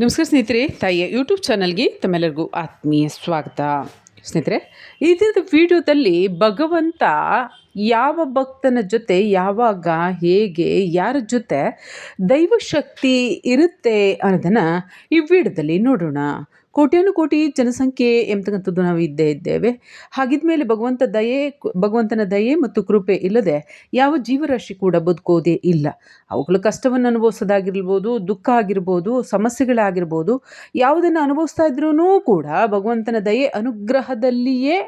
ನಮಸ್ಕಾರ ಸ್ನೇಹಿತರೆ, ತಾಯಿಯ ಯೂಟ್ಯೂಬ್ ಚಾನಲ್ಗೆ ತಮ್ಮೆಲ್ಲರಿಗೂ ಆತ್ಮೀಯ ಸ್ವಾಗತ. ಸ್ನೇಹಿತರೆ, ಈ ದಿನದ ವಿಡಿಯೋದಲ್ಲಿ ಭಗವಂತ ಯಾವ ಭಕ್ತನ ಜೊತೆ, ಯಾವಾಗ, ಹೇಗೆ, ಯಾರ ಜೊತೆ ದೈವಶಕ್ತಿ ಇರುತ್ತೆ ಅನ್ನೋದನ್ನು ಈ ವಿಡಿಯೋದಲ್ಲಿ ನೋಡೋಣ. ಕೋಟ್ಯಾನು ಕೋಟಿ ಜನಸಂಖ್ಯೆ ಎಂಬತಕ್ಕಂಥದ್ದು ನಾವು ಇದ್ದೇ ಇದ್ದೇವೆ. ಹಾಗಿದ್ಮೇಲೆ ಭಗವಂತ ದಯೆ, ಭಗವಂತನ ದಯೆ ಮತ್ತು ಕೃಪೆ ಇಲ್ಲದೆ ಯಾವ ಜೀವರಾಶಿ ಕೂಡ ಬದುಕೋದೇ ಇಲ್ಲ. ಅವುಗಳು ಕಷ್ಟವನ್ನು ಅನುಭವಿಸೋದಾಗಿರ್ಬೋದು, ದುಃಖ ಆಗಿರ್ಬೋದು, ಸಮಸ್ಯೆಗಳಾಗಿರ್ಬೋದು, ಯಾವುದನ್ನು ಅನುಭವಿಸ್ತಾ ಇದ್ರೂ ಕೂಡ ಭಗವಂತನ ದಯೆ ಅನುಗ್ರಹದಲ್ಲಿಯೇ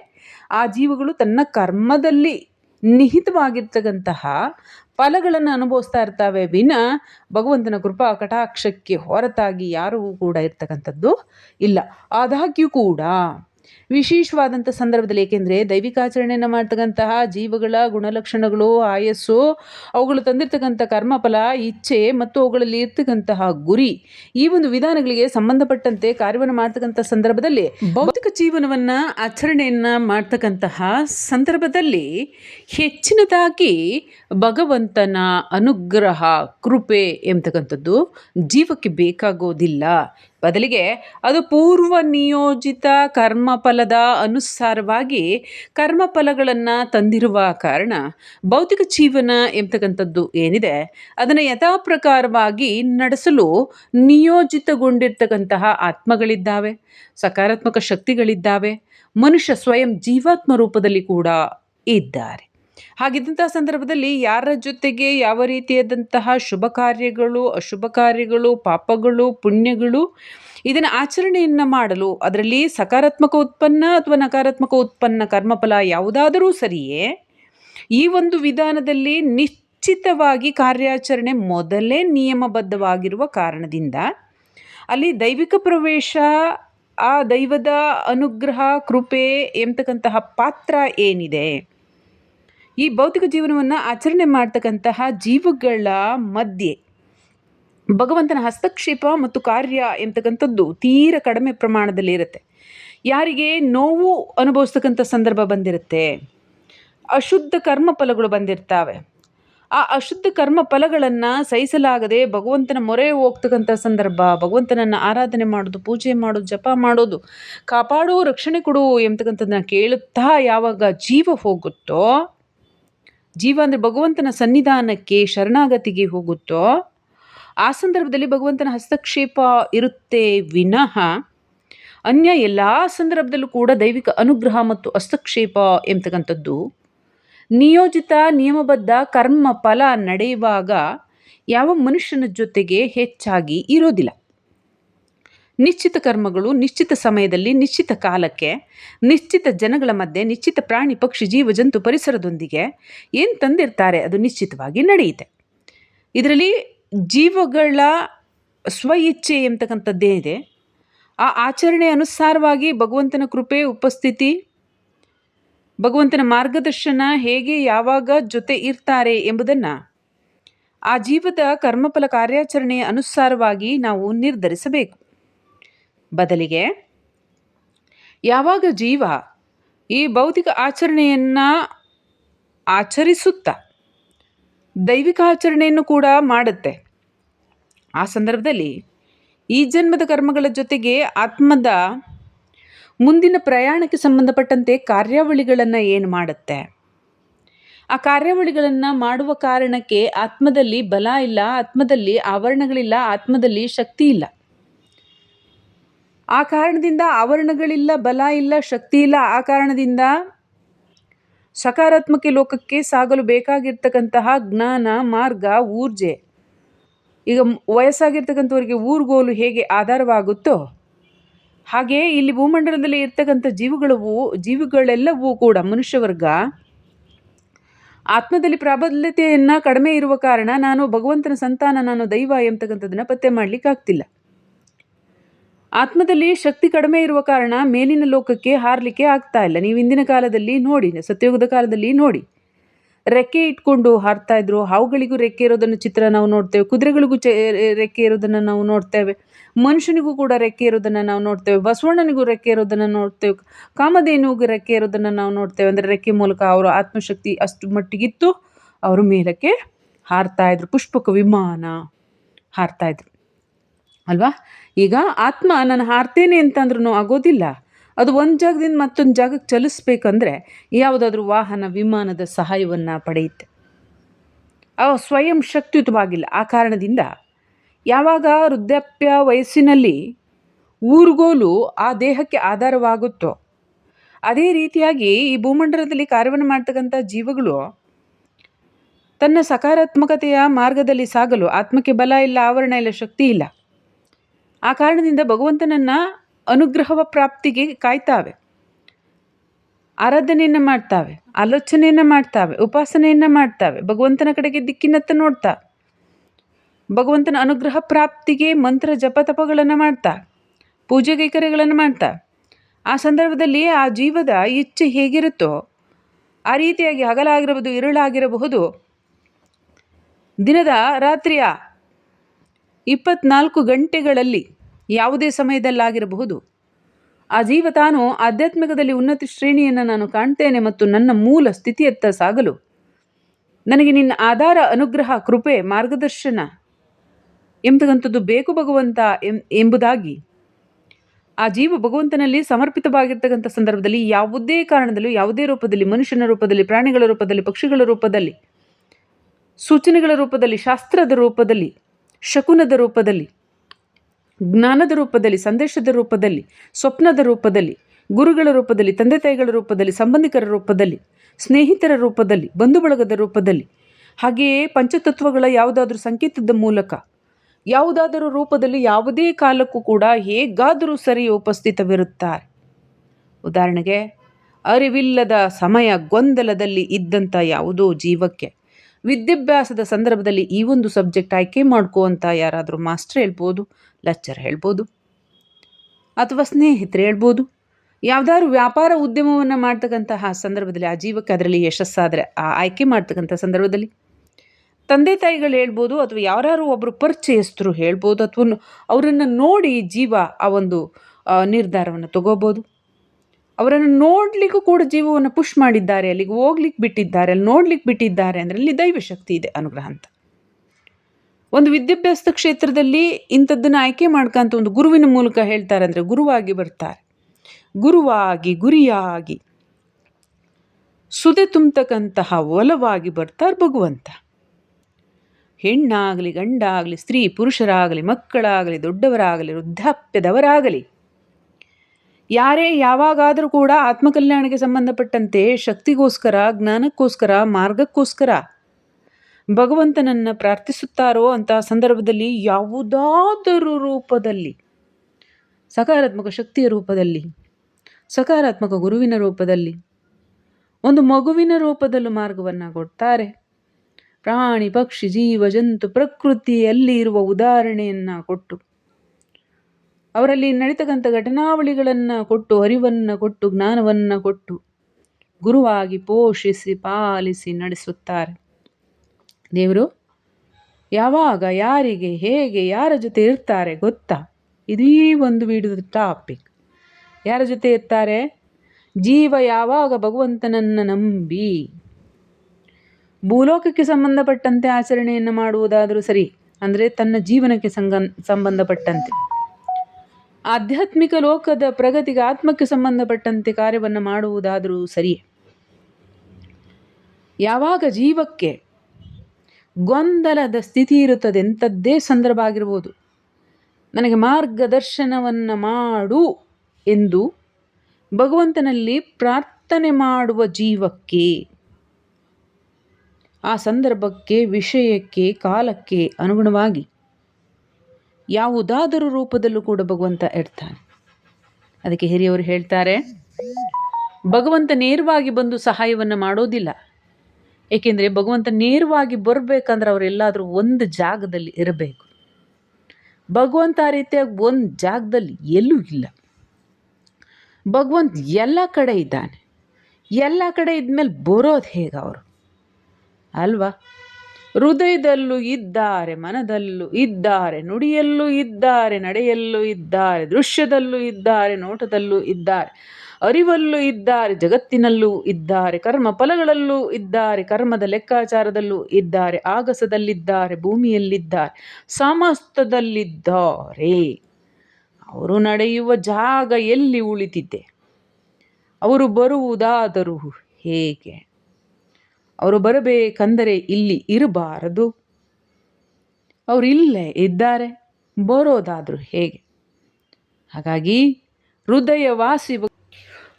ಆ ಜೀವಗಳು ತನ್ನ ಕರ್ಮದಲ್ಲಿ ನಿಹಿತವಾಗಿರ್ತಕ್ಕಂತಹ ಫಲಗಳನ್ನು ಅನುಭವಿಸ್ತಾ ಇರ್ತಾವೆ ವಿನ ಭಗವಂತನ ಕೃಪಾ ಕಟಾಕ್ಷಕ್ಕೆ ಹೊರತಾಗಿ ಯಾರೂ ಕೂಡ ಇರ್ತಕ್ಕಂಥದ್ದು ಇಲ್ಲ. ಆದಾಗ್ಯೂ ಕೂಡ ವಿಶೇಷವಾದಂಥ ಸಂದರ್ಭದಲ್ಲಿ ಏಕೆಂದರೆ ದೈವಿಕಾಚರಣೆಯನ್ನು ಮಾಡ್ತಕ್ಕಂತಹ ಜೀವಗಳ ಗುಣಲಕ್ಷಣಗಳು, ಆಯಸ್ಸು, ಅವುಗಳು ತಂದಿರತಕ್ಕಂಥ ಕರ್ಮಫಲ, ಇಚ್ಛೆ ಮತ್ತು ಅವುಗಳಲ್ಲಿ ಇರ್ತಕ್ಕಂತಹ ಗುರಿ ಈ ಒಂದು ವಿಧಾನಗಳಿಗೆ ಸಂಬಂಧಪಟ್ಟಂತೆ ಕಾರ್ಯವನ್ನು ಮಾಡ್ತಕ್ಕಂಥ ಸಂದರ್ಭದಲ್ಲಿ ಭೌತಿಕ ಜೀವನವನ್ನು, ಆಚರಣೆಯನ್ನು ಮಾಡ್ತಕ್ಕಂತಹ ಸಂದರ್ಭದಲ್ಲಿ ಹೆಚ್ಚಿನದಾಗಿ ಭಗವಂತನ ಅನುಗ್ರಹ, ಕೃಪೆ ಎಂಬತಕ್ಕಂಥದ್ದು ಜೀವಕ್ಕೆ ಬೇಕಾಗೋದಿಲ್ಲ. ಬದಲಿಗೆ ಅದು ಪೂರ್ವ ನಿಯೋಜಿತ ಕರ್ಮಫಲದ ಅನುಸಾರವಾಗಿ ಕರ್ಮಫಲಗಳನ್ನು ತಂದಿರುವ ಕಾರಣ ಭೌತಿಕ ಜೀವನ ಎಂಬತಕ್ಕಂಥದ್ದು ಏನಿದೆ, ಅದನ್ನು ಯಥಾಪ್ರಕಾರವಾಗಿ ನಡೆಸಲು ನಿಯೋಜಿತಗೊಂಡಿರ್ತಕ್ಕಂತಹ ಆತ್ಮಗಳಿದ್ದಾವೆ, ಸಕಾರಾತ್ಮಕ ಶಕ್ತಿಗಳಿದ್ದಾವೆ, ಮನುಷ್ಯ ಸ್ವಯಂ ಜೀವಾತ್ಮ ರೂಪದಲ್ಲಿ ಕೂಡ ಇದ್ದಾರೆ. ಹಾಗಿದ್ದಂತಹ ಸಂದರ್ಭದಲ್ಲಿ ಯಾರ ಜೊತೆಗೆ ಯಾವ ರೀತಿಯಾದಂತಹ ಶುಭ ಕಾರ್ಯಗಳು, ಅಶುಭ ಕಾರ್ಯಗಳು, ಪಾಪಗಳು, ಪುಣ್ಯಗಳು ಇದನ್ನು ಆಚರಣೆಯನ್ನು ಮಾಡಲು ಅದರಲ್ಲಿ ಸಕಾರಾತ್ಮಕ ಉತ್ಪನ್ನ ಅಥವಾ ನಕಾರಾತ್ಮಕ ಉತ್ಪನ್ನ ಕರ್ಮಫಲ ಯಾವುದಾದರೂ ಸರಿಯೇ ಈ ಒಂದು ವಿಧಾನದಲ್ಲಿ ನಿಶ್ಚಿತವಾಗಿ ಕಾರ್ಯಾಚರಣೆ ಮೊದಲೇ ನಿಯಮಬದ್ಧವಾಗಿರುವ ಕಾರಣದಿಂದ ಅಲ್ಲಿ ದೈವಿಕ ಪ್ರವೇಶ, ಆ ದೈವದ ಅನುಗ್ರಹ, ಕೃಪೆ ಎಂಬತಕ್ಕಂತಹ ಪಾತ್ರ ಏನಿದೆ? ಈ ಭೌತಿಕ ಜೀವನವನ್ನು ಆಚರಣೆ ಮಾಡ್ತಕ್ಕಂತಹ ಜೀವಗಳ ಮಧ್ಯೆ ಭಗವಂತನ ಹಸ್ತಕ್ಷೇಪ ಮತ್ತು ಕಾರ್ಯ ಎಂತಕ್ಕಂಥದ್ದು ತೀರ ಕಡಿಮೆ ಪ್ರಮಾಣದಲ್ಲಿ ಇರುತ್ತೆ. ಯಾರಿಗೆ ನೋವು ಅನುಭವಿಸ್ತಕ್ಕಂಥ ಸಂದರ್ಭ ಬಂದಿರುತ್ತೆ. ಅಶುದ್ಧ ಕರ್ಮ ಫಲಗಳು ಬಂದಿರ್ತಾವೆ. ಆ ಅಶುದ್ಧ ಕರ್ಮ ಫಲಗಳನ್ನು ಸಹಿಸಲಾಗದೆ ಭಗವಂತನ ಮೊರೆ ಹೋಗ್ತಕ್ಕಂಥ ಸಂದರ್ಭ, ಭಗವಂತನನ್ನು ಆರಾಧನೆ ಮಾಡೋದು, ಪೂಜೆ ಮಾಡೋದು, ಜಪ ಮಾಡೋದು, ಕಾಪಾಡು ರಕ್ಷಣೆ ಕೊಡು ಎಂತಕ್ಕಂಥದ್ದನ್ನ ಕೇಳುತ್ತಾ ಯಾವಾಗ ಜೀವ ಹೋಗುತ್ತೋ ಜೀವ ಅಂದರೆ ಭಗವಂತನ ಸನ್ನಿಧಾನಕ್ಕೆ ಶರಣಾಗತಿಗೆ ಹೋಗುತ್ತೋ, ಆ ಸಂದರ್ಭದಲ್ಲಿ ಭಗವಂತನ ಹಸ್ತಕ್ಷೇಪ ಇರುತ್ತೆ ವಿನಃ, ಅನ್ಯ ಎಲ್ಲ ಸಂದರ್ಭದಲ್ಲೂ ಕೂಡ ದೈವಿಕ ಅನುಗ್ರಹ ಮತ್ತು ಹಸ್ತಕ್ಷೇಪ ಎಂಬತಕ್ಕಂಥದ್ದು. ನಿಯೋಜಿತ, ನಿಯಮಬದ್ಧ ಕರ್ಮ ಫಲ ನಡೆಯುವಾಗ ಯಾವ ಮನುಷ್ಯನ ಜೊತೆಗೆ ಹೆಚ್ಚಾಗಿ ಇರೋದಿಲ್ಲ. ನಿಶ್ಚಿತ ಕರ್ಮಗಳು, ನಿಶ್ಚಿತ ಸಮಯದಲ್ಲಿ, ನಿಶ್ಚಿತ ಕಾಲಕ್ಕೆ, ನಿಶ್ಚಿತ ಜನಗಳ ಮಧ್ಯೆ, ನಿಶ್ಚಿತ ಪ್ರಾಣಿ, ಪಕ್ಷಿ, ಜೀವ, ಜಂತು ಪರಿಸರದೊಂದಿಗೆ ಏನು ತಂದಿರ್ತಾರೆ ಅದು ನಿಶ್ಚಿತವಾಗಿ ನಡೆಯುತ್ತೆ. ಇದರಲ್ಲಿ ಜೀವಗಳ ಸ್ವ ಇಚ್ಛೆ ಎಂತಕ್ಕಂಥದ್ದೇನಿದೆ ಆ ಆಚರಣೆ ಅನುಸಾರವಾಗಿ ಭಗವಂತನ ಕೃಪೆ, ಉಪಸ್ಥಿತಿ, ಭಗವಂತನ ಮಾರ್ಗದರ್ಶನ ಹೇಗೆ ಯಾವಾಗ ಜೊತೆ ಇರ್ತಾರೆ ಎಂಬುದನ್ನು ಆ ಜೀವದ ಕರ್ಮಫಲ ಕಾರ್ಯಾಚರಣೆಯ ಅನುಸಾರವಾಗಿ ನಾವು ನಿರ್ಧರಿಸಬೇಕು. ಬದಲಿಗೆ ಯಾವಾಗ ಜೀವ ಈ ಭೌತಿಕ ಆಚರಣೆಯನ್ನು ಆಚರಿಸುತ್ತಾ ದೈವಿಕ ಆಚರಣೆಯನ್ನು ಕೂಡ ಮಾಡುತ್ತೆ. ಆ ಸಂದರ್ಭದಲ್ಲಿ ಈ ಜನ್ಮದ ಕರ್ಮಗಳ ಜೊತೆಗೆ ಆತ್ಮದ ಮುಂದಿನ ಪ್ರಯಾಣಕ್ಕೆ ಸಂಬಂಧಪಟ್ಟಂತೆ ಕಾರ್ಯಾವಳಿಗಳನ್ನು ಏನು ಮಾಡುತ್ತೆ? ಆ ಕಾರ್ಯಾವಳಿಗಳನ್ನು ಮಾಡುವ ಕಾರಣಕ್ಕೆ ಆತ್ಮದಲ್ಲಿ ಬಲ ಇಲ್ಲ, ಆತ್ಮದಲ್ಲಿ ಆವರಣಗಳಿಲ್ಲ, ಆತ್ಮದಲ್ಲಿ ಶಕ್ತಿ ಇಲ್ಲ. ಆ ಕಾರಣದಿಂದ ಆವರಣಗಳಿಲ್ಲ, ಬಲ ಇಲ್ಲ, ಶಕ್ತಿ ಇಲ್ಲ. ಆ ಕಾರಣದಿಂದ ಸಕಾರಾತ್ಮಕ ಲೋಕಕ್ಕೆ ಸಾಗಲು ಬೇಕಾಗಿರ್ತಕ್ಕಂತಹ ಜ್ಞಾನ, ಮಾರ್ಗ, ಊರ್ಜೆ. ಈಗ ವಯಸ್ಸಾಗಿರ್ತಕ್ಕಂಥವರಿಗೆ ಊರುಗೋಲು ಹೇಗೆ ಆಧಾರವಾಗುತ್ತೋ, ಹಾಗೆ ಇಲ್ಲಿ ಭೂಮಂಡಲದಲ್ಲಿ ಇರ್ತಕ್ಕಂಥ ಜೀವಿಗಳವು, ಜೀವಿಗಳೆಲ್ಲವೂ ಕೂಡ ಮನುಷ್ಯವರ್ಗ ಆತ್ಮದಲ್ಲಿ ಪ್ರಾಬಲ್ಯತೆಯನ್ನು ಕಡಿಮೆ ಇರುವ ಕಾರಣ ನಾನು ಭಗವಂತನ ಸಂತಾನ, ನಾನು ದೈವ ಎಂಬತಕ್ಕಂಥದ್ದನ್ನು ಪತ್ತೆ ಮಾಡಲಿಕ್ಕಾಗ್ತಿಲ್ಲ. ಆತ್ಮದಲ್ಲಿ ಶಕ್ತಿ ಕಡಿಮೆ ಇರುವ ಕಾರಣ ಮೇಲಿನ ಲೋಕಕ್ಕೆ ಹಾರಲಿಕ್ಕೆ ಆಗ್ತಾ ಇಲ್ಲ. ನೀವು ಇಂದಿನ ಕಾಲದಲ್ಲಿ ನೋಡಿ, ಸತ್ಯಯುಗದ ಕಾಲದಲ್ಲಿ ನೋಡಿ. ರೆಕ್ಕೆ ಇಟ್ಕೊಂಡು ಹಾರ್ತಾ ಇದ್ರು, ಹಾವುಗಳಿಗೂ ರೆಕ್ಕೆ ಇರೋದನ್ನು ಚಿತ್ರ ನಾವು ನೋಡ್ತೇವೆ, ಕುದುರೆಗಳಿಗೂ ಚೆ ರೆಕ್ಕೆ ಇರೋದನ್ನು ನಾವು ನೋಡ್ತೇವೆ, ಮನುಷ್ಯನಿಗೂ ಕೂಡ ರೆಕ್ಕೆ ಇರೋದನ್ನು ನಾವು ನೋಡ್ತೇವೆ, ಬಸವಣ್ಣನಿಗೂ ರೆಕ್ಕೆ ಇರೋದನ್ನು ನೋಡ್ತೇವೆ ಕಾಮಧೇನುಗೂ ರೆಕ್ಕೆ ಇರೋದನ್ನು ನಾವು ನೋಡ್ತೇವೆ. ಅಂದರೆ ರೆಕ್ಕೆ ಮೂಲಕ ಅವರ ಆತ್ಮಶಕ್ತಿ ಅಷ್ಟು ಮಟ್ಟಿಗಿತ್ತು, ಅವರು ಮೇಲಕ್ಕೆ ಹಾರ್ತಾ ಇದ್ರು, ಪುಷ್ಪಕ ವಿಮಾನ ಹಾರ್ತಾ ಇದ್ರು. ಅಲ್ವಾ? ಈಗ ಆತ್ಮ ನಾನು ಹಾರ್ತೇನೆ ಅಂತಂದ್ರೂ ಆಗೋದಿಲ್ಲ. ಅದು ಒಂದು ಜಾಗದಿಂದ ಮತ್ತೊಂದು ಜಾಗಕ್ಕೆ ಚಲಿಸ್ಬೇಕಂದ್ರೆ ಯಾವುದಾದ್ರೂ ವಾಹನ, ವಿಮಾನದ ಸಹಾಯವನ್ನು ಪಡೆಯುತ್ತೆ. ಅವು ಸ್ವಯಂ ಶಕ್ತಿಯುತವಾಗಿಲ್ಲ. ಆ ಕಾರಣದಿಂದ ಯಾವಾಗ ವೃದ್ಧಾಪ್ಯ ವಯಸ್ಸಿನಲ್ಲಿ ಊರುಗೋಲು ಆ ದೇಹಕ್ಕೆ ಆಧಾರವಾಗುತ್ತೋ, ಅದೇ ರೀತಿಯಾಗಿ ಈ ಭೂಮಂಡಲದಲ್ಲಿ ಕಾರ್ಯವನ್ನು ಮಾಡ್ತಕ್ಕಂಥ ಜೀವಗಳು ತನ್ನ ಸಕಾರಾತ್ಮಕತೆಯ ಮಾರ್ಗದಲ್ಲಿ ಸಾಗಲು, ಆತ್ಮಕ್ಕೆ ಬಲ ಇಲ್ಲ, ಆವರಣ ಇಲ್ಲ, ಶಕ್ತಿ ಇಲ್ಲ. ಆ ಕಾರಣದಿಂದ ಭಗವಂತನನ್ನು ಅನುಗ್ರಹವ ಪ್ರಾಪ್ತಿಗೆ ಕಾಯ್ತಾವೆ. ಆರಾಧನೆಯನ್ನು ಮಾಡ್ತಾವೆ, ಆಲೋಚನೆಯನ್ನು ಮಾಡ್ತಾವೆ, ಉಪಾಸನೆಯನ್ನು ಮಾಡ್ತಾವೆ, ಭಗವಂತನ ಕಡೆಗೆ ದಿಕ್ಕಿನತ್ತ ನೋಡ್ತಾ. ಭಗವಂತನ ಅನುಗ್ರಹ ಪ್ರಾಪ್ತಿಗೆ ಮಂತ್ರ ಜಪ ತಪಗಳನ್ನು ಮಾಡ್ತಾ, ಪೂಜೆ ಕೈಕರ್ಯಗಳನ್ನು ಮಾಡ್ತಾ. ಆ ಸಂದರ್ಭದಲ್ಲಿ ಆ ಜೀವದ ಇಚ್ಛೆ ಹೇಗಿರುತ್ತೋ, ಆ ರೀತಿಯಾಗಿ ಹಗಲಾಗಿರಬಹುದು ಇರುಳಾಗಿರಬಹುದು. ದಿನದ ರಾತ್ರಿಯ ಇಪ್ಪತ್ನಾಲ್ಕು ಗಂಟೆಗಳಲ್ಲಿ ಯಾವುದೇ ಸಮಯದಲ್ಲಾಗಿರಬಹುದು. ಆ ಜೀವ ತಾನು ಆಧ್ಯಾತ್ಮಿಕದಲ್ಲಿ ಉನ್ನತ ಶ್ರೇಣಿಯನ್ನು ನಾನು ಕಾಣ್ತೇನೆ ಮತ್ತು ನನ್ನ ಮೂಲ ಸ್ಥಿತಿಯತ್ತ ಸಾಗಲು ನನಗೆ ನಿನ್ನ ಆಧಾರ, ಅನುಗ್ರಹ, ಕೃಪೆ, ಮಾರ್ಗದರ್ಶನ ಎಂಬತಕ್ಕಂಥದ್ದು ಬೇಕು ಭಗವಂತ ಎಂಬುದಾಗಿ ಆ ಜೀವ ಭಗವಂತನಲ್ಲಿ ಸಮರ್ಪಿತವಾಗಿರ್ತಕ್ಕಂಥ ಸಂದರ್ಭದಲ್ಲಿ ಯಾವುದೇ ಕಾರಣದಲ್ಲೂ, ಯಾವುದೇ ರೂಪದಲ್ಲಿ, ಮನುಷ್ಯನ ರೂಪದಲ್ಲಿ, ಪ್ರಾಣಿಗಳ ರೂಪದಲ್ಲಿ, ಪಕ್ಷಿಗಳ ರೂಪದಲ್ಲಿ, ಸೂಚನೆಗಳ ರೂಪದಲ್ಲಿ, ಶಾಸ್ತ್ರದ ರೂಪದಲ್ಲಿ ಶಕುನದ ರೂಪದಲ್ಲಿ, ಜ್ಞಾನದ ರೂಪದಲ್ಲಿ, ಸಂದೇಶದ ರೂಪದಲ್ಲಿ, ಸ್ವಪ್ನದ ರೂಪದಲ್ಲಿ, ಗುರುಗಳ ರೂಪದಲ್ಲಿ, ತಂದೆ ತಾಯಿಗಳ ರೂಪದಲ್ಲಿ, ಸಂಬಂಧಿಕರ ರೂಪದಲ್ಲಿ, ಸ್ನೇಹಿತರ ರೂಪದಲ್ಲಿ ಬಂಧು ಬಳಗದ ರೂಪದಲ್ಲಿ, ಹಾಗೆಯೇ ಪಂಚತತ್ವಗಳ ಯಾವುದಾದ್ರೂ ಸಂಕೇತದ ಮೂಲಕ, ಯಾವುದಾದರೂ ರೂಪದಲ್ಲಿ ಯಾವುದೇ ಕಾಲಕ್ಕೂ ಕೂಡ ಹೇಗಾದರೂ ಸರಿ ಉಪಸ್ಥಿತವಿರುತ್ತಾರೆ. ಉದಾಹರಣೆಗೆ, ಅರಿವಿಲ್ಲದ ಸಮಯ ಗೊಂದಲದಲ್ಲಿ ಇದ್ದಂಥ ಯಾವುದೋ ಜೀವಕ್ಕೆ ವಿದ್ಯಾಭ್ಯಾಸದ ಸಂದರ್ಭದಲ್ಲಿ ಈ ಒಂದು ಸಬ್ಜೆಕ್ಟ್ ಆಯ್ಕೆ ಮಾಡ್ಕೋ ಅಂತ ಯಾರಾದರೂ ಮಾಸ್ಟರ್ ಹೇಳ್ಬೋದು, ಲೆಕ್ಚರ್ ಹೇಳ್ಬೋದು, ಅಥವಾ ಸ್ನೇಹಿತರು ಹೇಳ್ಬೋದು, ಯಾವುದಾದ್ರು ವ್ಯಾಪಾರ ಉದ್ಯಮವನ್ನು ಮಾಡ್ತಕ್ಕಂತಹ ಸಂದರ್ಭದಲ್ಲಿ ಆ ಜೀವಕ್ಕೆ ಅದರಲ್ಲಿ ಯಶಸ್ಸಾದರೆ ಆ ಆಯ್ಕೆ ಮಾಡ್ತಕ್ಕಂಥ ಸಂದರ್ಭದಲ್ಲಿ ತಂದೆ ತಾಯಿಗಳು ಹೇಳ್ಬೋದು, ಅಥವಾ ಯಾರು ಒಬ್ಬರು ಪರಿಚಯಸ್ಥರು ಹೇಳ್ಬೋದು, ಅಥವಾ ಅವರನ್ನು ನೋಡಿ ಜೀವ ಆ ಒಂದು ನಿರ್ಧಾರವನ್ನು ತಗೋಬೋದು. ಅವರನ್ನು ನೋಡಲಿಕ್ಕೂ ಕೂಡ ಜೀವವನ್ನು ಪುಷ್ ಮಾಡಿದ್ದಾರೆ, ಅಲ್ಲಿಗೆ ಹೋಗ್ಲಿಕ್ಕೆ ಬಿಟ್ಟಿದ್ದಾರೆ, ಅಲ್ಲಿ ನೋಡ್ಲಿಕ್ಕೆ ಬಿಟ್ಟಿದ್ದಾರೆ ಅಂದರೆ ಅಲ್ಲಿ ದೈವಶಕ್ತಿ ಇದೆ ಅನುಗ್ರಹ ಅಂತ. ಒಂದು ವಿದ್ಯಾಭ್ಯಾಸದ ಕ್ಷೇತ್ರದಲ್ಲಿ ಇಂಥದ್ದನ್ನು ಆಯ್ಕೆ ಮಾಡ್ಕೊಂತ ಒಂದು ಗುರುವಿನ ಮೂಲಕ ಹೇಳ್ತಾರೆ ಅಂದರೆ ಗುರುವಾಗಿ ಬರ್ತಾರೆ. ಗುರುವಾಗಿ, ಗುರಿಯಾಗಿ, ಸುದೆ ತುಂಬತಕ್ಕಂತಹ ಒಲವಾಗಿ ಬರ್ತಾರೆ ಭಗವಂತ. ಹೆಣ್ಣಾಗಲಿ ಗಂಡಾಗಲಿ, ಸ್ತ್ರೀ ಪುರುಷರಾಗಲಿ, ಮಕ್ಕಳಾಗಲಿ, ದೊಡ್ಡವರಾಗಲಿ, ವೃದ್ಧಾಪ್ಯದವರಾಗಲಿ ಯಾರೇ ಯಾವಾಗಾದರೂ ಕೂಡ ಆತ್ಮಕಲ್ಯಾಣಕ್ಕೆ ಸಂಬಂಧಪಟ್ಟಂತೆ ಶಕ್ತಿಗೋಸ್ಕರ, ಜ್ಞಾನಕ್ಕೋಸ್ಕರ, ಮಾರ್ಗಕ್ಕೋಸ್ಕರ ಭಗವಂತನನ್ನು ಪ್ರಾರ್ಥಿಸುತ್ತಾರೋ ಅಂತಹ ಸಂದರ್ಭದಲ್ಲಿ ಯಾವುದಾದರೂ ರೂಪದಲ್ಲಿ, ಸಕಾರಾತ್ಮಕ ಶಕ್ತಿಯ ರೂಪದಲ್ಲಿ, ಸಕಾರಾತ್ಮಕ ಗುರುವಿನ ರೂಪದಲ್ಲಿ, ಒಂದು ಮಗುವಿನ ರೂಪದಲ್ಲೂ ಮಾರ್ಗವನ್ನು ಕೊಡ್ತಾರೆ. ಪ್ರಾಣಿ, ಪಕ್ಷಿ, ಜೀವ, ಜಂತು, ಪ್ರಕೃತಿಯಲ್ಲಿ ಇರುವ ಉದಾಹರಣೆಯನ್ನು ಕೊಟ್ಟು. ಅವರಲ್ಲಿ ನಡೀತಕ್ಕಂಥ ಘಟನಾವಳಿಗಳನ್ನು ಕೊಟ್ಟು, ಅರಿವನ್ನು ಕೊಟ್ಟು, ಜ್ಞಾನವನ್ನು ಕೊಟ್ಟು ಗುರುವಾಗಿ ಪೋಷಿಸಿ, ಪಾಲಿಸಿ ನಡೆಸುತ್ತಾರೆ. ದೇವರು, ಯಾವಾಗ, ಯಾರಿಗೆ, ಹೇಗೆ, ಯಾರ ಜೊತೆ ಇರ್ತಾರೆ ಗೊತ್ತಾ? ಇದೀ ಒಂದು ವಿಡಿಯೋದ ಟಾಪಿಕ್. ಯಾರ ಜೊತೆ ಇರ್ತಾರೆ? ಜೀವ ಯಾವಾಗ ಭಗವಂತನನ್ನು ನಂಬಿ? ಭೂಲೋಕಕ್ಕೆ ಸಂಬಂಧಪಟ್ಟಂತೆ ಆಚರಣೆಯನ್ನು ಮಾಡುವುದಾದರೂ ಸರಿ, ಅಂದರೆ ತನ್ನ ಜೀವನಕ್ಕೆ ಸಂಗ ಸಂಬಂಧಪಟ್ಟಂತೆ. ಆಧ್ಯಾತ್ಮಿಕ ಲೋಕದ ಪ್ರಗತಿಗೆ ಆತ್ಮಕ್ಕೆ ಸಂಬಂಧಪಟ್ಟಂತೆ ಕಾರ್ಯವನ್ನು ಮಾಡುವುದಾದರೂ ಸರಿಯೇ? ಯಾವಾಗ ಜೀವಕ್ಕೆ ಗೊಂದಲದ ಸ್ಥಿತಿ ಇರುತ್ತದೆ ಎಂಥದ್ದೇ ಸಂದರ್ಭ ಆಗಿರ್ಬೋದು. ನನಗೆ ಮಾರ್ಗದರ್ಶನವನ್ನು ಮಾಡು ಎಂದು ಭಗವಂತನಲ್ಲಿ ಪ್ರಾರ್ಥನೆ ಮಾಡುವ ಜೀವಕ್ಕೆ, ಆ ಸಂದರ್ಭಕ್ಕೆ, ವಿಷಯಕ್ಕೆ, ಕಾಲಕ್ಕೆ ಅನುಗುಣವಾಗಿ ಯಾವುದಾದರೂ ರೂಪದಲ್ಲೂ ಕೂಡ ಭಗವಂತ ಇರ್ತಾನೆ. ಅದಕ್ಕೆ ಹಿರಿಯವರು ಹೇಳ್ತಾರೆ, ಭಗವಂತ ನೇರವಾಗಿ ಬಂದು ಸಹಾಯವನ್ನು ಮಾಡೋದಿಲ್ಲ. ಏಕೆಂದರೆ ಭಗವಂತ ನೇರವಾಗಿ ಬರಬೇಕಂದ್ರೆ ಅವರೆಲ್ಲಾದರೂ ಒಂದು ಜಾಗದಲ್ಲಿ ಇರಬೇಕು. ಭಗವಂತ ಆ ರೀತಿಯಾಗಿ ಒಂದು ಜಾಗದಲ್ಲಿ ಎಲ್ಲೂ ಇಲ್ಲ. ಭಗವಂತ ಎಲ್ಲ ಕಡೆ ಇದ್ದಾನೆ. ಎಲ್ಲ ಕಡೆ ಇದ್ದ ಮೇಲೆ ಬರೋದು ಹೇಗೆ ಅವರು? ಅಲ್ವಾ? ಹೃದಯದಲ್ಲೂ ಇದ್ದಾರೆ, ಮನದಲ್ಲೂ ಇದ್ದಾರೆ, ನುಡಿಯಲ್ಲೂ ಇದ್ದಾರೆ, ನಡೆಯಲ್ಲೂ ಇದ್ದಾರೆ, ದೃಶ್ಯದಲ್ಲೂ ಇದ್ದಾರೆ, ನೋಟದಲ್ಲೂ ಇದ್ದಾರೆ, ಅರಿವಲ್ಲೂ ಇದ್ದಾರೆ, ಜಗತ್ತಿನಲ್ಲೂ ಇದ್ದಾರೆ, ಕರ್ಮ ಫಲಗಳಲ್ಲೂ ಇದ್ದಾರೆ, ಕರ್ಮದ ಲೆಕ್ಕಾಚಾರದಲ್ಲೂ ಇದ್ದಾರೆ, ಆಗಸದಲ್ಲಿದ್ದಾರೆ, ಭೂಮಿಯಲ್ಲಿದ್ದಾರೆ, ಸಮಸ್ತದಲ್ಲಿದ್ದಾರೆ. ಅವರು ನಡೆಯುವ ಜಾಗ ಎಲ್ಲಿ ಉಳಿತಿದೆ ಅವರು ಬರುವುದಾದರೂ ಹೇಗೆ? ಅವರು ಬರಬೇಕಂದರೆ ಇಲ್ಲಿ ಇರಬಾರದು. ಅವರು ಇಲ್ಲೇ ಇದ್ದಾರೆ, ಬರೋದಾದರೂ ಹೇಗೆ? ಹಾಗಾಗಿ ಹೃದಯವಾಸಿ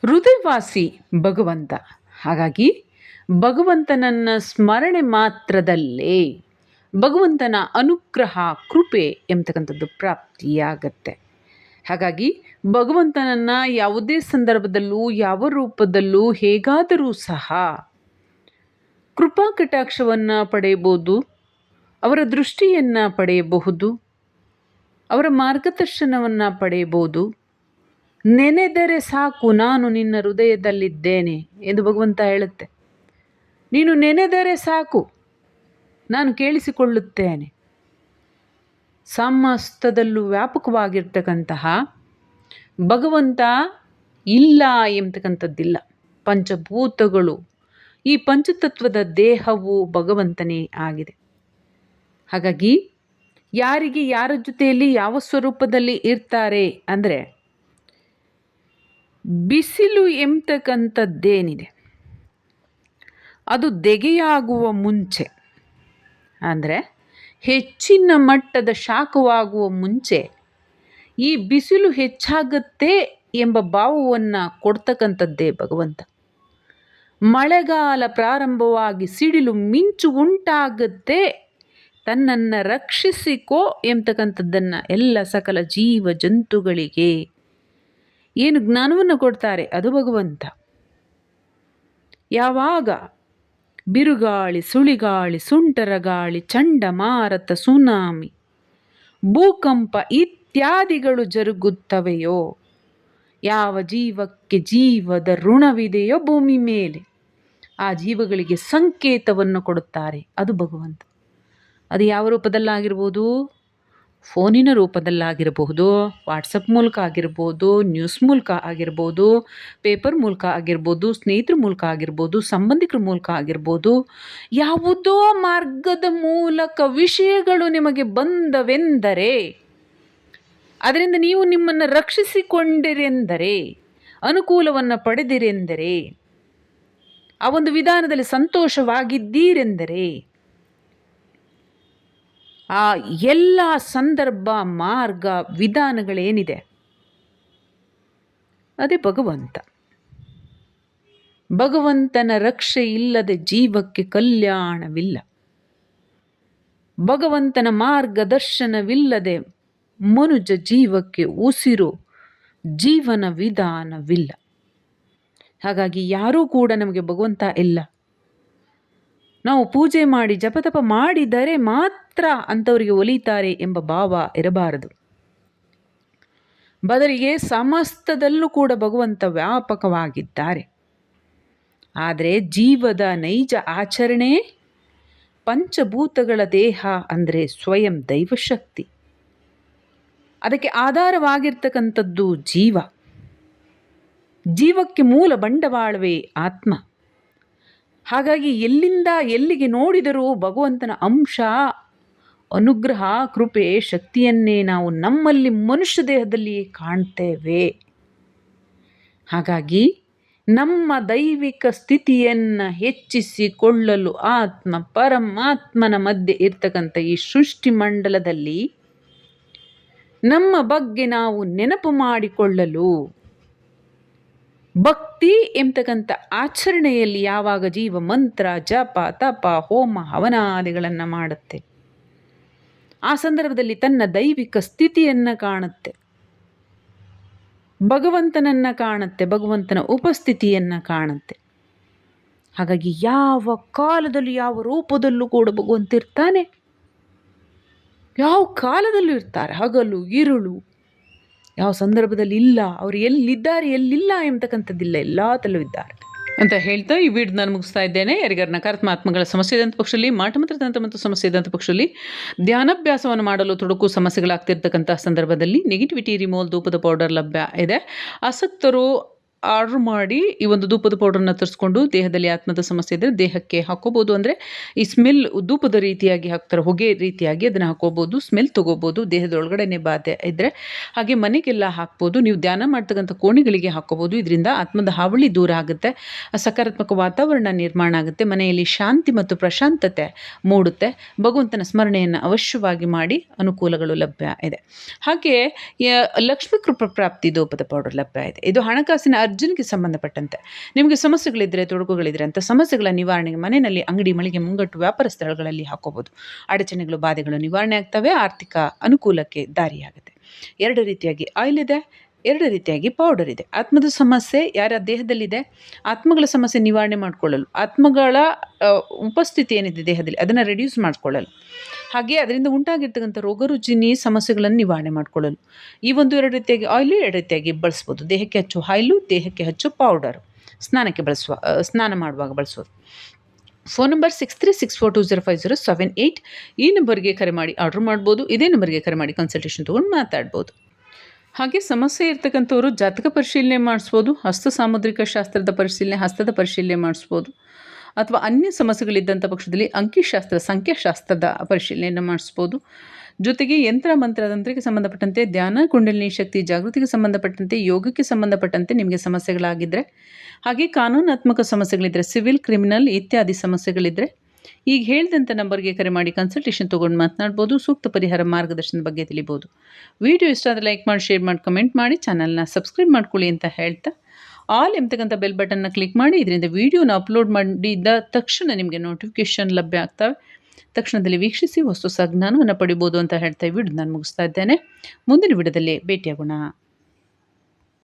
ಹೃದಯವಾಸಿ ಭಗವಂತ. ಹಾಗಾಗಿ ಭಗವಂತನನ್ನ ಸ್ಮರಣೆ ಮಾತ್ರದಲ್ಲೇ ಭಗವಂತನ ಅನುಗ್ರಹ, ಕೃಪೆ ಎಂಬತಕ್ಕಂಥದ್ದು ಪ್ರಾಪ್ತಿಯಾಗತ್ತೆ. ಹಾಗಾಗಿ ಭಗವಂತನನ್ನು ಯಾವುದೇ ಸಂದರ್ಭದಲ್ಲೂ, ಯಾವ ರೂಪದಲ್ಲೂ ಹೇಗಾದರೂ ಸಹ ಕೃಪಾ ಕಟಾಕ್ಷವನ್ನು ಪಡೆಯಬಹುದು, ಅವರ ದೃಷ್ಟಿಯನ್ನು ಪಡೆಯಬಹುದು, ಅವರ ಮಾರ್ಗದರ್ಶನವನ್ನು ಪಡೆಯಬಹುದು. ನೆನೆದರೆ ಸಾಕು, ನಾನು ನಿನ್ನ ಹೃದಯದಲ್ಲಿದ್ದೇನೆ ಎಂದು ಭಗವಂತ ಹೇಳುತ್ತೆ. ನೀನು ನೆನೆದರೆ ಸಾಕು, ನಾನು ಕೇಳಿಸಿಕೊಳ್ಳುತ್ತೇನೆ. ಸಮಸ್ತದಲ್ಲೂ ವ್ಯಾಪಕವಾಗಿರ್ತಕ್ಕಂತಹ ಭಗವಂತ ಇಲ್ಲ ಎಂಬತಕ್ಕಂಥದ್ದಿಲ್ಲ. ಪಂಚಭೂತಗಳು ಈ ಪಂಚತತ್ವದ ದೇಹವು ಭಗವಂತನೇ ಆಗಿದೆ. ಹಾಗಾಗಿ ಯಾರಿಗೆ ಯಾರ ಜೊತೆಯಲ್ಲಿ ಯಾವ ಸ್ವರೂಪದಲ್ಲಿ ಇರ್ತಾರೆ ಅಂದರೆ ಬಿಸಿಲು ಎಂಬತಕ್ಕಂಥದ್ದೇನಿದೆ ಅದು ದೆಗೆಯಾಗುವ ಮುಂಚೆ ಅಂದರೆ ಹೆಚ್ಚಿನ ಮಟ್ಟದ ಶಾಖವಾಗುವ ಮುಂಚೆ ಈ ಬಿಸಿಲು ಹೆಚ್ಚಾಗತ್ತೆ ಎಂಬ ಭಾವವನ್ನು ಕೊಡ್ತಕ್ಕಂಥದ್ದೇ ಭಗವಂತ. ಮಳೆಗಾಲ ಪ್ರಾರಂಭವಾಗಿ ಸಿಡಿಲು ಮಿಂಚು ಉಂಟಾಗುತ್ತೆ. ತನ್ನನ್ನು ರಕ್ಷಿಸಿಕೋ ಎಂಬತಕ್ಕಂಥದ್ದನ್ನು ಎಲ್ಲ ಸಕಲ ಜೀವ ಜಂತುಗಳಿಗೆ ಏನು ಜ್ಞಾನವನ್ನು ಕೊಡ್ತಾರೆ ಅದು ಭಗವಂತ. ಯಾವಾಗ ಬಿರುಗಾಳಿ, ಸುಳಿಗಾಳಿ ಸುಂಟರ ಗಾಳಿ ಚಂಡಮಾರತ, ಸುನಾಮಿ, ಭೂಕಂಪ ಇತ್ಯಾದಿಗಳು ಜರುಗುತ್ತವೆಯೋ, ಯಾವ ಜೀವಕ್ಕೆ ಜೀವದ ಋಣವಿದೆಯೋ ಭೂಮಿ ಮೇಲೆ. ಆ ಜೀವಗಳಿಗೆ ಸಂಕೇತವನ್ನು ಕೊಡುತ್ತಾರೆ. ಅದು ಭಗವಂತ. ಅದು ಯಾವ ರೂಪದಲ್ಲಾಗಿರ್ಬೋದು? ಫೋನಿನ ರೂಪದಲ್ಲಾಗಿರಬಹುದು ವಾಟ್ಸಪ್ ಮೂಲಕ ಆಗಿರ್ಬೋದು, ನ್ಯೂಸ್ ಮೂಲಕ ಆಗಿರ್ಬೋದು, ಪೇಪರ್ ಮೂಲಕ ಆಗಿರ್ಬೋದು, ಸ್ನೇಹಿತರ ಮೂಲಕ ಆಗಿರ್ಬೋದು, ಸಂಬಂಧಿಕರ ಮೂಲಕ ಆಗಿರ್ಬೋದು, ಯಾವುದೋ ಮಾರ್ಗದ ಮೂಲಕ ವಿಷಯಗಳು ನಿಮಗೆ ಬಂದವೆಂದರೆ, ಅದರಿಂದ ನೀವು ನಿಮ್ಮನ್ನು ರಕ್ಷಿಸಿಕೊಂಡಿರೆಂದರೆ, ಅನುಕೂಲವನ್ನು ಪಡೆದಿರೆಂದರೆ ಆ ಒಂದು ವಿಧಾನದಲ್ಲಿ ಸಂತೋಷವಾಗಿದ್ದೀರೆಂದರೆ ಆ ಎಲ್ಲ ಸಂದರ್ಭ, ಮಾರ್ಗ, ವಿಧಾನಗಳೇನಿದೆ? ಅದೇ ಭಗವಂತ. ಭಗವಂತನ ರಕ್ಷೆ ಇಲ್ಲದೆ ಜೀವಕ್ಕೆ ಕಲ್ಯಾಣವಿಲ್ಲ. ಭಗವಂತನ ಮಾರ್ಗದರ್ಶನವಿಲ್ಲದೆ ಮನುಜ ಜೀವಕ್ಕೆ ಉಸಿರು ಜೀವನ ವಿಧಾನವಿಲ್ಲ. ಹಾಗಾಗಿ ಯಾರೂ ಕೂಡ ನಮಗೆ ಭಗವಂತ ಇಲ್ಲ. ನಾವು ಪೂಜೆ ಮಾಡಿ, ಜಪತಪ ಮಾಡಿದರೆ ಮಾತ್ರ ಅಂಥವರಿಗೆ ಒಲಿತಾರೆ ಎಂಬ ಭಾವ ಇರಬಾರದು. ಬದಲಿಗೆ ಸಮಸ್ತದಲ್ಲೂ ಕೂಡ ಭಗವಂತ ವ್ಯಾಪಕವಾಗಿದ್ದಾರೆ. ಆದರೆ ಜೀವದ ನೈಜ ಆಚರಣೆ, ಪಂಚಭೂತಗಳ ದೇಹ ಅಂದರೆ ಸ್ವಯಂ ದೈವಶಕ್ತಿ. ಅದಕ್ಕೆ ಆಧಾರವಾಗಿರ್ತಕ್ಕಂಥದ್ದು ಜೀವ. ಜೀವಕ್ಕೆ ಮೂಲ ಬಂಡವಾಳವೇ ಆತ್ಮ. ಹಾಗಾಗಿ ಎಲ್ಲಿಂದ ಎಲ್ಲಿಗೆ ನೋಡಿದರೂ ಭಗವಂತನ ಅಂಶ, ಅನುಗ್ರಹ, ಕೃಪೆ, ಶಕ್ತಿಯನ್ನೇ ನಾವು ನಮ್ಮಲ್ಲಿ ಮನುಷ್ಯ ದೇಹದಲ್ಲಿ ಕಾಣ್ತೇವೆ. ಹಾಗಾಗಿ ನಮ್ಮ ದೈವಿಕ ಸ್ಥಿತಿಯನ್ನು ಹೆಚ್ಚಿಸಿಕೊಳ್ಳಲು ಆತ್ಮ ಪರಮಾತ್ಮನ ಮಧ್ಯೆ ಇರ್ತಕ್ಕಂಥ ಈ ಸೃಷ್ಟಿ ಮಂಡಲದಲ್ಲಿ ನಮ್ಮ ಬಗ್ಗೆ ನಾವು ನೆನಪು ಮಾಡಿಕೊಳ್ಳಲು ಭಕ್ತಿ ಎಂಬತಕ್ಕಂಥ ಆಚರಣೆಯಲ್ಲಿ ಯಾವಾಗ ಜೀವ ಮಂತ್ರ, ಜಪ, ತಪ, ಹೋಮ, ಹವನಾದಿಗಳನ್ನು ಮಾಡುತ್ತೆ. ಆ ಸಂದರ್ಭದಲ್ಲಿ ತನ್ನ ದೈವಿಕ ಸ್ಥಿತಿಯನ್ನು ಕಾಣುತ್ತೆ. ಭಗವಂತನನ್ನ ಕಾಣುತ್ತೆ, ಭಗವಂತನ ಉಪಸ್ಥಿತಿಯನ್ನು ಕಾಣುತ್ತೆ. ಹಾಗಾಗಿ ಯಾವ ಕಾಲದಲ್ಲೂ ಯಾವ ರೂಪದಲ್ಲೂ ಕೂಡ ಭಗವಂತ ಇರ್ತಾನೆ. ಯಾವ ಕಾಲದಲ್ಲೂ ಇರ್ತಾರೆ, ಹಗಲು ಇರುಳು ಯಾವ ಸಂದರ್ಭದಲ್ಲಿ ಇಲ್ಲ, ಅವರು ಎಲ್ಲಿದ್ದಾರೆ, ಎಲ್ಲಿಲ್ಲ ಎಂಬತಕ್ಕಂಥದ್ದಿಲ್ಲ ಎಲ್ಲಾತಲ್ಲೂ ಇದ್ದಾರೆ ಅಂತ ಹೇಳ್ತಾ ಈ ವಿಡಿಯೋ ನಾನು ಮುಗಿಸ್ತಾ ಇದ್ದೇನೆ. ಯಾರಿಗಾರ ನಕಾರಾತ್ಮಕಗಳ ಸಮಸ್ಯೆ ಇದ್ದಂಥ ಪಕ್ಷದಲ್ಲಿ ಮಾಟಮಂತ್ರ ತಂತ್ರ ಮತ್ತು ಸಮಸ್ಯೆ ಇದ್ದಂಥ ಪಕ್ಷದಲ್ಲಿ, ಧ್ಯಾನಾಭ್ಯಾಸವನ್ನು ಮಾಡಲು ತೊಡಕು ಸಮಸ್ಯೆಗಳಾಗ್ತಿರ್ತಕ್ಕಂಥ ಸಂದರ್ಭದಲ್ಲಿ ನೆಗೆಟಿವಿಟಿ ರಿಮೋಲ್ ಧೂಪದ ಪೌಡರ್ ಲಭ್ಯ ಇದೆ. ಆಸಕ್ತರು ಆರ್ಡ್ರ್ ಮಾಡಿ ಈ ಒಂದು ಧೂಪದ ಪೌಡ್ರನ್ನ ತರಿಸ್ಕೊಂಡು ದೇಹದಲ್ಲಿ ಆತ್ಮದ ಸಮಸ್ಯೆ ಇದ್ದರೆ ದೇಹಕ್ಕೆ ಹಾಕೋಬೋದು. ಅಂದರೆ ಈ ಸ್ಮೆಲ್ ಧೂಪದ ರೀತಿಯಾಗಿ ಹಾಕ್ತಾರೆ, ಹೊಗೆ ರೀತಿಯಾಗಿ ಅದನ್ನು ಹಾಕೋಬೋದು, ಸ್ಮೆಲ್ ತೊಗೋಬೋದು ದೇಹದೊಳಗಡೆನೆ ಬಾಧೆ ಇದ್ದರೆ ಹಾಗೆ ಮನೆಗೆಲ್ಲ ಹಾಕ್ಬೋದು. ನೀವು ಧ್ಯಾನ ಮಾಡ್ತಕ್ಕಂಥ ಕೋಣೆಗಳಿಗೆ ಹಾಕೋಬೋದು. ಇದರಿಂದ ಆತ್ಮದ ಹಾವಳಿ ದೂರ ಆಗುತ್ತೆ, ಸಕಾರಾತ್ಮಕ ವಾತಾವರಣ ನಿರ್ಮಾಣ ಆಗುತ್ತೆ, ಮನೆಯಲ್ಲಿ ಶಾಂತಿ ಮತ್ತು ಪ್ರಶಾಂತತೆ ಮೂಡುತ್ತೆ. ಭಗವಂತನ ಸ್ಮರಣೆಯನ್ನು ಅವಶ್ಯವಾಗಿ ಮಾಡಿ ಅನುಕೂಲಗಳು ಲಭ್ಯ ಇದೆ. ಹಾಗೆ ಲಕ್ಷ್ಮೀ ಕೃಪಾ ಪ್ರಾಪ್ತಿ ಧೂಪದ ಪೌಡರ್ ಲಭ್ಯ ಇದೆ. ಇದು ಹಣಕಾಸಿನ ಅರ್ಜುನ್ಗೆ ಸಂಬಂಧಪಟ್ಟಂತೆ. ನಿಮಗೆ ಸಮಸ್ಯೆಗಳಿದ್ದರೆ ತೊಡಕುಗಳಿದ್ರೆ ಅಂತ ಸಮಸ್ಯೆಗಳ ನಿವಾರಣೆಗೆ ಮನೆಯಲ್ಲಿ ಅಂಗಡಿ ಮಳಿಗೆ ಮುಂಗಟ್ಟು ವ್ಯಾಪಾರ ಸ್ಥಳಗಳಲ್ಲಿ ಹಾಕೋಬೋದು. ಅಡಚಣೆಗಳು, ಬಾಧೆಗಳು ನಿವಾರಣೆ ಆಗ್ತವೆ, ಆರ್ಥಿಕ ಅನುಕೂಲಕ್ಕೆ ದಾರಿಯಾಗುತ್ತೆ. ಎರಡು ರೀತಿಯಾಗಿ ಆಯಿಲ್ ಇದೆ, ಎರಡು ರೀತಿಯಾಗಿ ಪೌಡರ್ ಇದೆ. ಆತ್ಮದ ಸಮಸ್ಯೆ ಯಾರ ದೇಹದಲ್ಲಿದೆ? ಆತ್ಮಗಳ ಸಮಸ್ಯೆ ನಿವಾರಣೆ ಮಾಡಿಕೊಳ್ಳಲು. ಆತ್ಮಗಳ ಉಪಸ್ಥಿತಿ ಏನಿದೆ ದೇಹದಲ್ಲಿ? ಅದನ್ನು ರೆಡ್ಯೂಸ್ ಮಾಡಿಕೊಳ್ಳಲು. ಹಾಗೆ ಅದರಿಂದ ಉಂಟಾಗಿರ್ತಕ್ಕಂಥ ರೋಗರುಜಿನಿ ಸಮಸ್ಯೆಗಳನ್ನು ನಿವಾರಣೆ ಮಾಡಿಕೊಳ್ಳಲು. ಈ ಒಂದು ಎರಡು ರೀತಿಯಾಗಿ ಆಯಿಲು ಎರಡು ರೀತಿಯಾಗಿ ಬಳಸ್ಬೋದು. ದೇಹಕ್ಕೆ ಹಚ್ಚು ಹಾಯ್ಲು ದೇಹಕ್ಕೆ ಹಚ್ಚು ಪೌಡರ್ ಸ್ನಾನಕ್ಕೆ ಬಳಸುವ ಸ್ನಾನ ಮಾಡುವಾಗ ಬಳಸೋದು phone number six three six four two zero five zero seven eight ಈ ನಂಬರ್ಗೆ ಕರೆ ಮಾಡಿ ಆರ್ಡರ್ ಮಾಡ್ಬೋದು. ಇದೇ ನಂಬರ್ಗೆ ಕರೆ ಮಾಡಿ ಕನ್ಸಲ್ಟೇಷನ್ ತೊಗೊಂಡು ಮಾತಾಡ್ಬೋದು. ಹಾಗೆ ಸಮಸ್ಯೆ ಇರ್ತಕ್ಕಂಥವ್ರು ಜಾತಕ ಪರಿಶೀಲನೆ ಮಾಡಿಸ್ಬೋದು. ಹಸ್ತ ಸಾಮುದ್ರಿಕ ಶಾಸ್ತ್ರದ ಪರಿಶೀಲನೆ, ಹಸ್ತದ ಪರಿಶೀಲನೆ ಮಾಡಿಸ್ಬೋದು. ಅಥವಾ ಅನ್ಯ ಸಮಸ್ಯೆಗಳಿದ್ದಂಥ ಪಕ್ಷದಲ್ಲಿ ಅಂಕಿಶಾಸ್ತ್ರ, ಸಂಖ್ಯಾಶಾಸ್ತ್ರದ ಪರಿಶೀಲನೆಯನ್ನು ಮಾಡಿಸ್ಬೋದು. ಜೊತೆಗೆ ಯಂತ್ರ ಮಂತ್ರ ತಂತ್ರಕ್ಕೆ ಸಂಬಂಧಪಟ್ಟಂತೆ ಧ್ಯಾನ, ಕುಂಡಲಿನಿ ಶಕ್ತಿ, ಜಾಗೃತಿಗೆ ಸಂಬಂಧಪಟ್ಟಂತೆ ಯೋಗಕ್ಕೆ ಸಂಬಂಧಪಟ್ಟಂತೆ ನಿಮಗೆ ಸಮಸ್ಯೆಗಳಾಗಿದ್ದರೆ ಹಾಗೆ ಕಾನೂನಾತ್ಮಕ ಸಮಸ್ಯೆಗಳಿದ್ದರೆ ಸಿವಿಲ್, ಕ್ರಿಮಿನಲ್ ಇತ್ಯಾದಿ ಸಮಸ್ಯೆಗಳಿದ್ದರೆ ಈಗ ಹೇಳಿದಂಥ ನಂಬರ್ಗೆ ಕರೆ ಮಾಡಿ ಕನ್ಸಲ್ಟೇಷನ್ ತೊಗೊಂಡು ಮಾತನಾಡ್ಬೋದು, ಸೂಕ್ತ ಪರಿಹಾರ ಮಾರ್ಗದರ್ಶನದ ಬಗ್ಗೆ ತಿಳಿಬೋದು. ವಿಡಿಯೋ ಇಷ್ಟ ಆದರೆ ಲೈಕ್ ಮಾಡಿ ಶೇರ್ ಮಾಡಿ ಕಮೆಂಟ್ ಮಾಡಿ ಚಾನಲ್ನ ಸಬ್ಸ್ಕ್ರೈಬ್ ಮಾಡ್ಕೊಳ್ಳಿ ಅಂತ ಹೇಳ್ತಾ ಆಲ್ ಎಂಬತಕ್ಕಂಥ ಬೆಲ್ ಬಟನ್ನ ಕ್ಲಿಕ್ ಮಾಡಿ, ಇದರಿಂದ ವಿಡಿಯೋನ ಅಪ್ಲೋಡ್ ಮಾಡಿದ ತಕ್ಷಣ ನಿಮಗೆ ನೋಟಿಫಿಕೇಷನ್ ಲಭ್ಯ ಆಗ್ತವೆ. ತಕ್ಷಣದಲ್ಲಿ ವೀಕ್ಷಿಸಿ ಹೊಸ ಸಜ್ಞಾನವನ್ನು ಪಡಿಬೋದು ಅಂತ ಹೇಳ್ತಾ ಈ ವಿಡಿಯೋ ನಾನು ಮುಗಿಸ್ತಾ ಇದ್ದೇನೆ. ಮುಂದಿನ ವಿಡಿಯೋದಲ್ಲಿ ಭೇಟಿಯಾಗೋಣ.